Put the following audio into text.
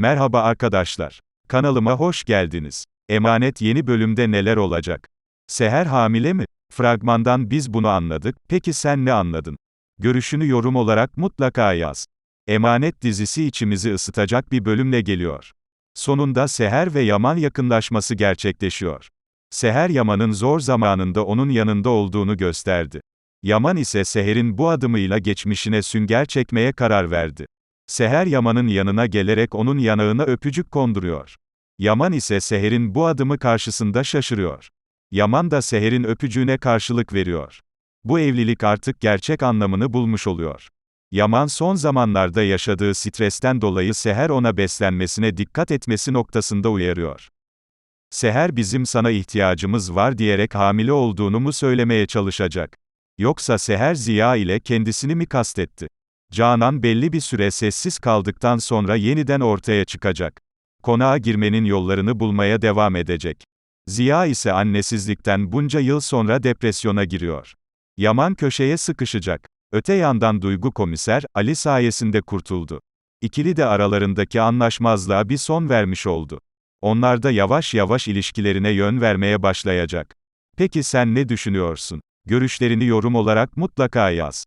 Merhaba arkadaşlar. Kanalıma hoş geldiniz. Emanet yeni bölümde neler olacak? Seher hamile mi? Fragmandan biz bunu anladık. Peki sen ne anladın? Görüşünü yorum olarak mutlaka yaz. Emanet dizisi içimizi ısıtacak bir bölümle geliyor. Sonunda Seher ve Yaman yakınlaşması gerçekleşiyor. Seher Yaman'ın zor zamanında onun yanında olduğunu gösterdi. Yaman ise Seher'in bu adımıyla geçmişine sünger çekmeye karar verdi. Seher Yaman'ın yanına gelerek onun yanağına öpücük konduruyor. Yaman ise Seher'in bu adımı karşısında şaşırıyor. Yaman da Seher'in öpücüğüne karşılık veriyor. Bu evlilik artık gerçek anlamını bulmuş oluyor. Yaman son zamanlarda yaşadığı stresten dolayı Seher ona beslenmesine dikkat etmesi noktasında uyarıyor. Seher bizim sana ihtiyacımız var diyerek hamile olduğunu mu söylemeye çalışacak? Yoksa Seher Ziya ile kendisini mi kastetti? Canan belli bir süre sessiz kaldıktan sonra yeniden ortaya çıkacak. Konağa girmenin yollarını bulmaya devam edecek. Ziya ise annesizlikten bunca yıl sonra depresyona giriyor. Yaman köşeye sıkışacak. Öte yandan Duygu komiser, Ali sayesinde kurtuldu. İkili de aralarındaki anlaşmazlığa bir son vermiş oldu. Onlar da yavaş yavaş ilişkilerine yön vermeye başlayacak. Peki sen ne düşünüyorsun? Görüşlerini yorum olarak mutlaka yaz.